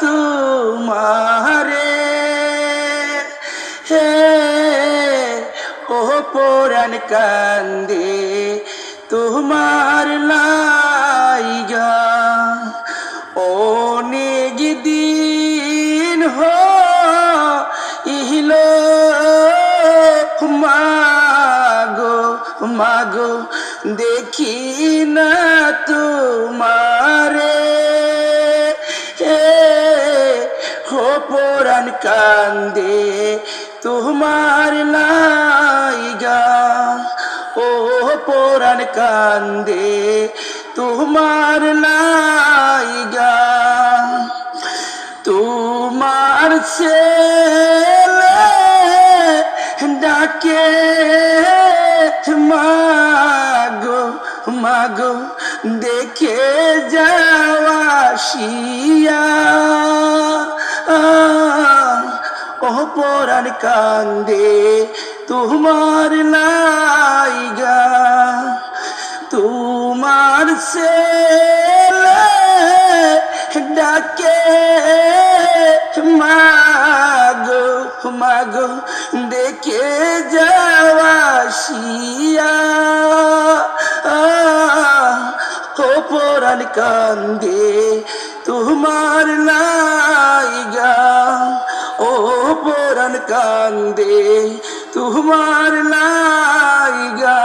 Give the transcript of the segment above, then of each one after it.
তোমারে। হে, ও পুরান কান্দে, তোমার লাইগা। অনেক দিন হো ইহলো মাগো মাগো, দেখি না তোমারে। পুরান কান্দে, তোমার লাইগা ও পুরান কান্দে, তোমার লাইগা তোমার ছেলে ডাকে, মাগো মাগো, দেখে যাওয়া শিয়া পরাণ কান্দে, তোমার লাইগা তোমার ছেলে ডাকে, মাগো মাগো, দেখে যাওয়া শিয়া। ও পরাণ কান্দে, তোমার লাইগা ও পরাণ কান্দে তোমার লাইগা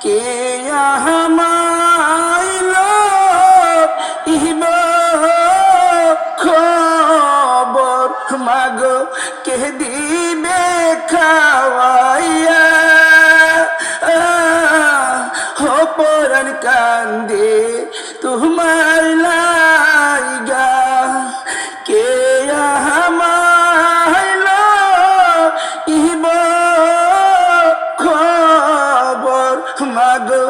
কে আমাইল ইহব খবর মাগো, কে দিবে খাওয়াইয়া? হো পরাণ কান্দে তোমার লাইগা মাগো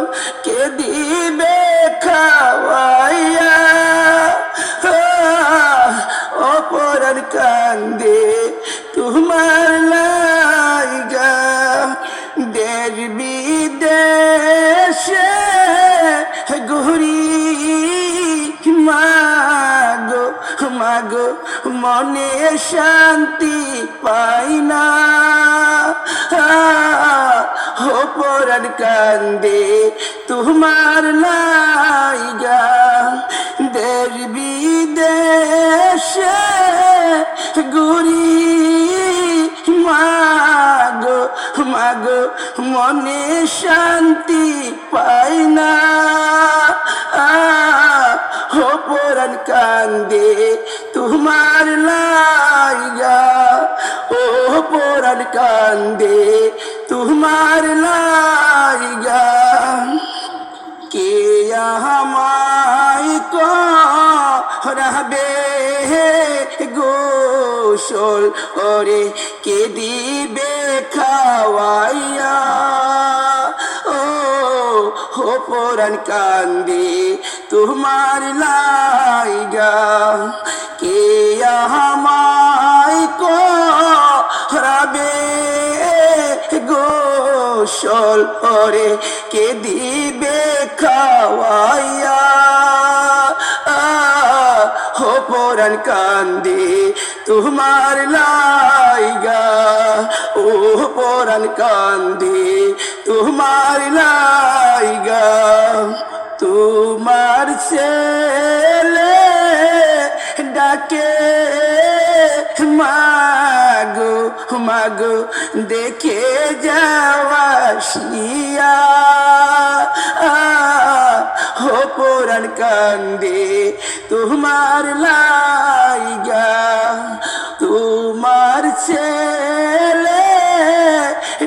কে দিবে খাওয়াইয়া অপরার কান্দে তোমার লাইগা। দেশ বিদেশে মাগো মাগো মনে শান্তি পরার কান্দে তোমার লাইগা দেশ বিদেশে ঘুরি মাগো মাগো, মনে শান্তি পাই না। হো পরাণ কান্দে তোমার লাইগা, ও পরাণ কান্দে তোমার লাইগা আমায় করবে গোসল, ওরে কে দিবে খাওয়াইয়া? ও হো পরাণ কান্দে, তোমার লাইগা। কে আমায় করবে গোসল ওরে কে দিবে খাওয়াইয়া? হো পরাণ কান্দে, তোমার লাইগা। ও পরাণ কান্দে, তোমার লাইগা। তোমার ছেলে মাগো দেখে যাওয়া শিয়া। হো পুরাণ কান্দে তোমার লাইগা, তোমার ছেলে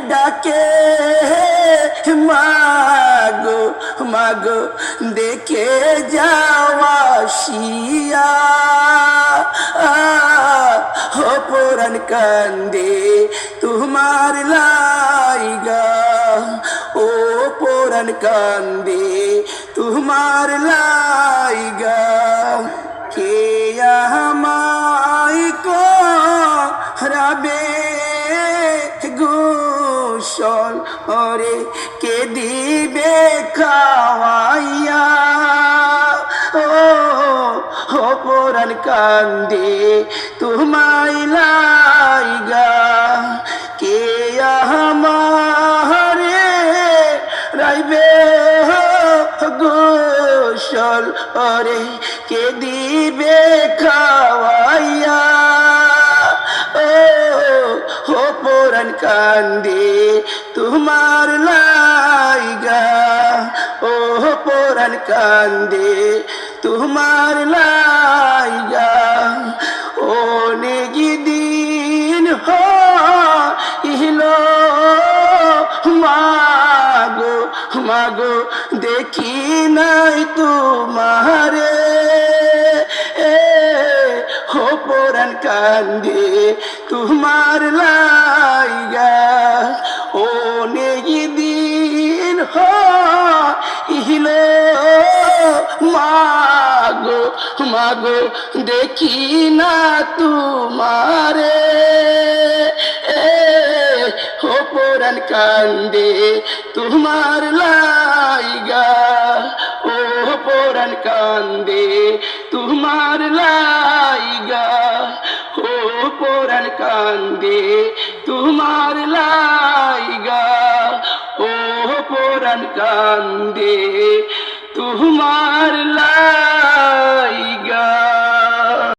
ডাকে মাগো মাগো দেখে যাওয়া শিয়া কান্দে তোমার লাইগা। ও পুরাণ কান্দে তোমার লাইগা। কে আমায় রাবে গোসল ওরে ও পুরাণ কান্দে, তোমায় লাইগা কে আমারে রাইবে গোসল ওরে কে দিবে খাওয়াইয়া? ও পুরাণ কান্দে, তোমার লাইগা ও পুরাণ কান্দে তোমার লাইগা অনেক দিন হইল। মাগো মাগো, দেখি নাই তোমারে। হো পুরাণ কান্দে তোমার লাইগা অনেক দিন হইল। মাগো মাগো, দেখি না তোমারে। হো পুরাণ কান্দে তোমার লাইগা। ও পুরাণ কান্দে তোমার লাইগা। ও পুরাণ কান্দে তোমার লাইগা। ও পুরাণ কান্দে তোমার লা